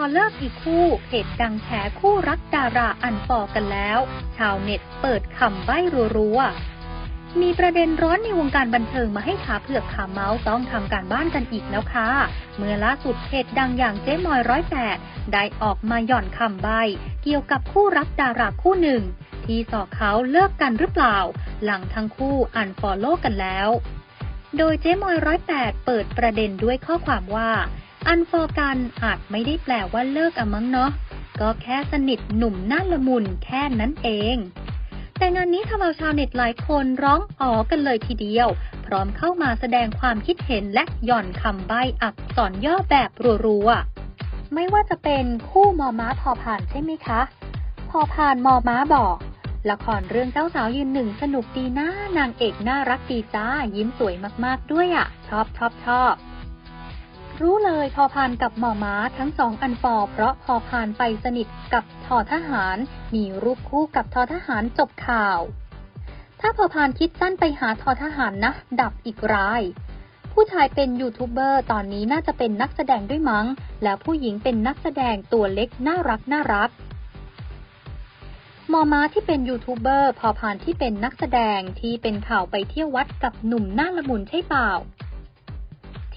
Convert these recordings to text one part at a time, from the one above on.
อเลิกอีกคู่เพจดังแฉคู่รักดาราอันฟอกันแล้ว ชาวเน็ตเปิดคำใบ้รัวๆ มีประเด็นร้อนในวงการบันเทิงมาให้ขาเผือกขาเมาส์ต้องทำการบ้านกันอีกแล้วค่ะ เมื่อล่าสุดเพจดังอย่างเจ๊มอยร้อยแปดได้ออกมาหย่อนคำใบ้เกี่ยวกับคู่รักดาราคู่หนึ่ง ที่สอกเขาเลิกกันหรือเปล่า หลังทั้งคู่อันฟอลโล่กันแล้ว โดยเจ๊มอยร้อยแปดเปิดประเด็นด้วยข้อความว่า อันฟอกันอาจไม่ได้แปลว่าเลิกอะมั้งเนาะ ก็แค่สนิทหนุ่มน่าละมุนแค่นั้นเอง แต่งานนี้ทำเอาชาวเน็ตหลายคนร้องอ๋อกันเลยทีเดียว พร้อมเข้ามาแสดงความคิดเห็นและหย่อนคำใบ้อักษรย่อแบบรัวๆ ไม่ว่าจะเป็นคู่มอม้าพอผ่านใช่ไหมคะ พอผ่านมอม้าบอกละครเรื่องเจ้าสาวยืนหนึ่งสนุกดีนะนางเอกน่ารักดีจ้ายิ้มสวยมากๆด้วยอะ่ะ ชอบชอบชอบ รู้เลยพอพานกับหมอม้าทั้งสองอันฟอร์เพราะพอพานไปสนิทกับทอทหาร มีรูปคู่กับทอทหารจบข่าว ถ้าพอพานคิดสั้นไปหาทอทหารนะ ดับอีกราย ผู้ชายเป็นยูทูบเบอร์ตอนนี้น่าจะเป็นนักแสดงด้วยมั้ง แล้วผู้หญิงเป็นนักแสดงตัวเล็กน่ารักน่ารักมอม้าที่เป็นยูทูบเบอร์พอพานที่เป็นนักแสดงที่เป็นข่าวไปเที่ยววัดกับหนุ่มหน้าละมุนใช่เปล่า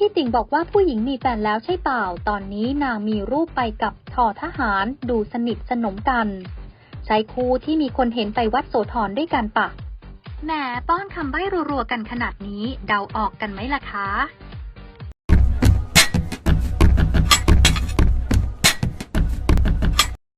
ที่ติ่งบอกว่าผู้หญิงมีแฟนแล้วใช่เปล่า ตอนนี้นางมีรูปไปกับทอทหารดูสนิทสนมกัน ใช้คู่ที่มีคนเห็นไปวัดโสธรด้วยกันปะแหมป้อนคำใบ้รัวๆกันขนาดนี้ เดาออกกันไหมล่ะคะ